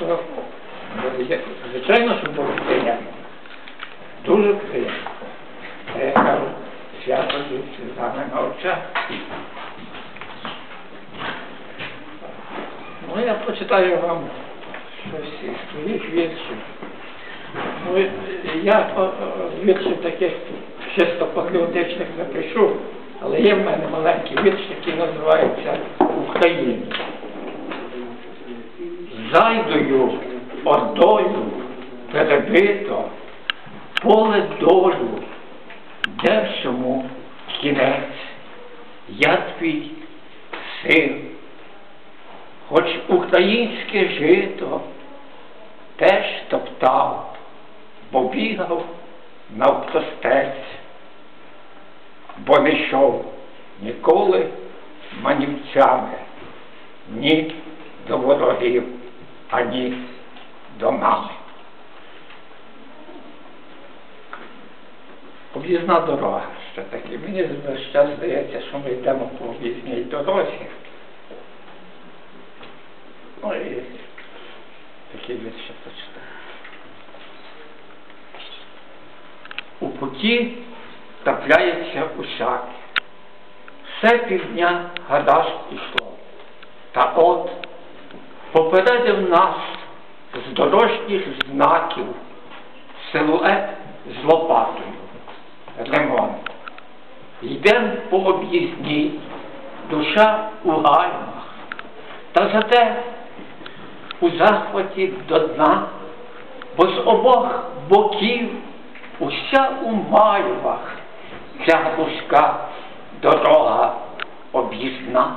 що я- звичайно, що було приємно. Дуже приємно. А Я кажу, свято з вами на очах. Ну, я почитаю вам щось із своїх віршів. Ну, я е, е, віршів таких чисто патріотичних не пишу, але є в мене маленький вірш, який називається Україна. Зайдою, ордою перебито, поле долю, де всьому кінець, я твій син, хоч українське жито теж топтав, бо бігав навпростець, бо не йшов ніколи манівцями, ні до ворогів, ані до нас. Об'їзна дорога ще таки. Мені час здається, що ми йдемо по об'їзній дорозі. Ну і такий ще почитаю. У путі трапляється усяке. Все півдня гадаш ішло. Та от попередив нас з дорожніх знаків силует з лопатою. Ремонт. Йдем по об'їзній, душа у гальмах. Та зате у захваті до дна, бо з обох боків уся у мальвах ця вузька дорога об'їзна.